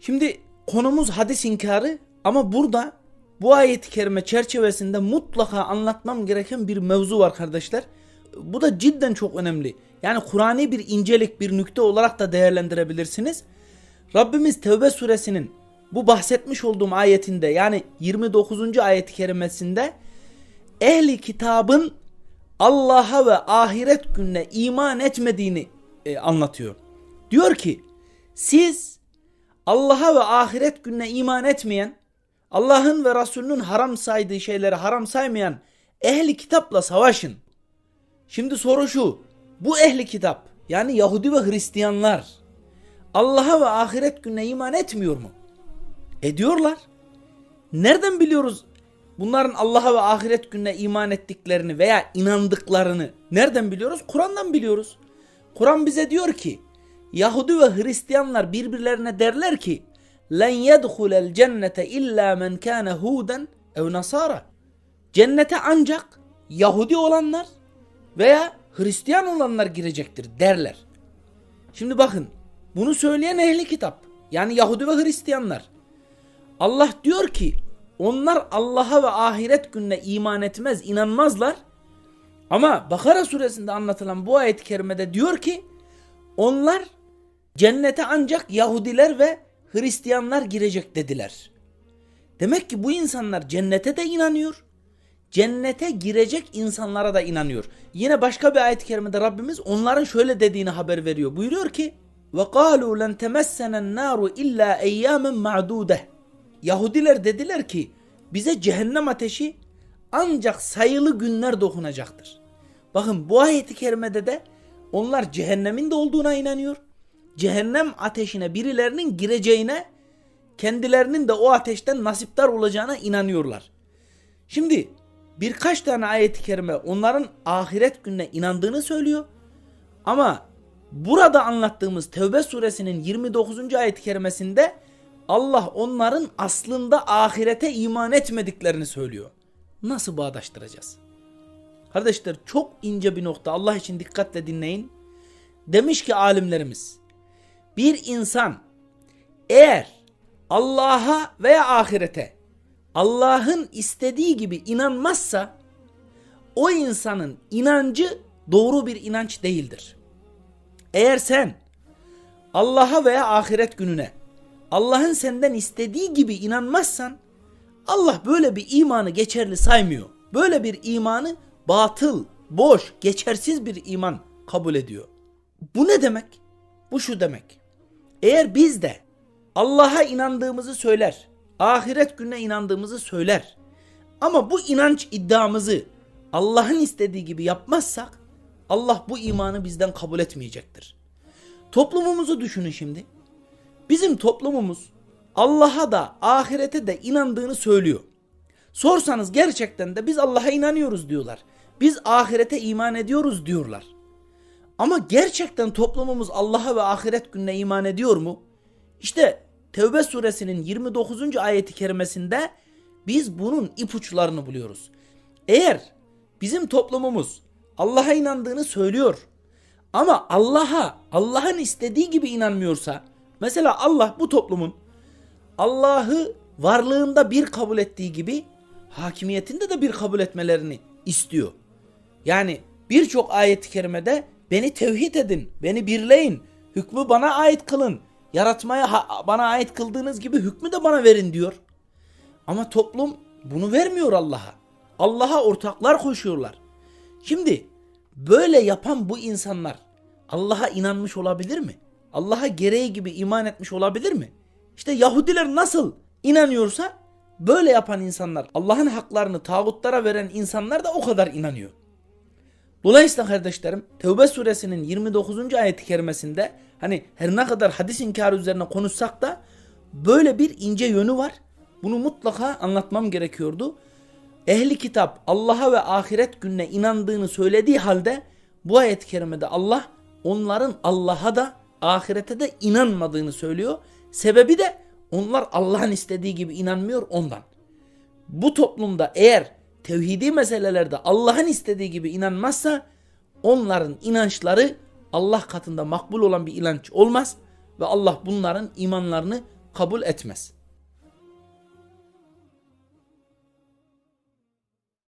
Şimdi konumuz hadis inkarı ama burada bu ayet-i kerime çerçevesinde mutlaka anlatmam gereken bir mevzu var kardeşler. Bu da cidden çok önemli. Yani Kur'an'i bir incelik, bir nükte olarak da değerlendirebilirsiniz. Rabbimiz Tevbe suresinin bu bahsetmiş olduğum ayetinde yani 29. ayet-i kerimesinde ehli kitabın Allah'a ve ahiret gününe iman etmediğini e, anlatıyor. Diyor ki siz Allah'a ve ahiret gününe iman etmeyen, Allah'ın ve Resulünün haram saydığı şeyleri haram saymayan ehli kitapla savaşın. Şimdi soru şu. Bu ehli kitap yani Yahudi ve Hristiyanlar Allah'a ve ahiret gününe iman etmiyor mu? Ediyorlar. Nereden biliyoruz bunların Allah'a ve ahiret gününe iman ettiklerini veya inandıklarını nereden biliyoruz? Kur'an'dan biliyoruz. Kur'an bize diyor ki Yahudi ve Hristiyanlar birbirlerine derler ki len yedhulel cennete illa men kana huden ev nasara. Cennete ancak Yahudi olanlar veya Hristiyan olanlar girecektir derler. Şimdi bakın bunu söyleyen ehli kitap yani Yahudi ve Hristiyanlar. Allah diyor ki onlar Allah'a ve ahiret gününe iman etmez, inanmazlar. Ama Bakara suresinde anlatılan bu ayet-i kerimede diyor ki onlar cennete ancak Yahudiler ve Hristiyanlar girecek dediler. Demek ki bu insanlar cennete de inanıyor. Cennete girecek insanlara da inanıyor. Yine başka bir ayet-i kerimede Rabbimiz onların şöyle dediğini haber veriyor. Buyuruyor ki: "Ve kalu len temessenen naru illa eyyamen ma'dude." Yahudiler dediler ki bize cehennem ateşi ancak sayılı günler dokunacaktır. Bakın bu ayeti kerimede de onlar cehennemin de olduğuna inanıyor. Cehennem ateşine birilerinin gireceğine kendilerinin de o ateşten nasiptar olacağına inanıyorlar. Şimdi birkaç tane ayet-i kerime onların ahiret gününe inandığını söylüyor. Ama burada anlattığımız Tevbe suresinin 29. ayet-i kerimesinde Allah onların aslında ahirete iman etmediklerini söylüyor. Nasıl bağdaştıracağız? Kardeşler çok ince bir nokta Allah için dikkatle dinleyin. Demiş ki alimlerimiz bir insan eğer Allah'a veya ahirete Allah'ın istediği gibi inanmazsa o insanın inancı doğru bir inanç değildir. Eğer sen Allah'a veya ahiret gününe Allah'ın senden istediği gibi inanmazsan Allah böyle bir imanı geçerli saymıyor. Böyle bir imanı batıl, boş, geçersiz bir iman kabul ediyor. Bu ne demek? Bu şu demek. Eğer biz de Allah'a inandığımızı söyler, ahiret gününe inandığımızı söyler ama bu inanç iddiamızı Allah'ın istediği gibi yapmazsak Allah bu imanı bizden kabul etmeyecektir. Toplumumuzu düşünün şimdi. Bizim toplumumuz Allah'a da ahirete de inandığını söylüyor. Sorsanız gerçekten de biz Allah'a inanıyoruz diyorlar. Biz ahirete iman ediyoruz diyorlar. Ama gerçekten toplumumuz Allah'a ve ahiret gününe iman ediyor mu? İşte Tevbe suresinin 29. ayeti kerimesinde biz bunun ipuçlarını buluyoruz. Eğer bizim toplumumuz Allah'a inandığını söylüyor ama Allah'a Allah'ın istediği gibi inanmıyorsa mesela Allah bu toplumun Allah'ı varlığında bir kabul ettiği gibi hakimiyetinde de bir kabul etmelerini istiyor. Yani birçok ayet-i kerimede beni tevhid edin, beni birleyin, hükmü bana ait kılın, yaratmaya bana ait kıldığınız gibi hükmü de bana verin diyor. Ama toplum bunu vermiyor Allah'a. Allah'a ortaklar koşuyorlar. Şimdi böyle yapan bu insanlar Allah'a inanmış olabilir mi? Allah'a gereği gibi iman etmiş olabilir mi? İşte Yahudiler nasıl inanıyorsa böyle yapan insanlar Allah'ın haklarını tağutlara veren insanlar da o kadar inanıyor. Dolayısıyla kardeşlerim Tevbe suresinin 29. ayet-i kerimesinde hani her ne kadar hadis inkarı üzerine konuşsak da böyle bir ince yönü var. Bunu mutlaka anlatmam gerekiyordu. Ehli kitap Allah'a ve ahiret gününe inandığını söylediği halde bu ayet-i kerimede Allah onların Allah'a da ahirete de inanmadığını söylüyor. Sebebi de onlar Allah'ın istediği gibi inanmıyor ondan. Bu toplumda eğer tevhidi meselelerde Allah'ın istediği gibi inanmazsa onların inançları Allah katında makbul olan bir inanç olmaz ve Allah bunların imanlarını kabul etmez.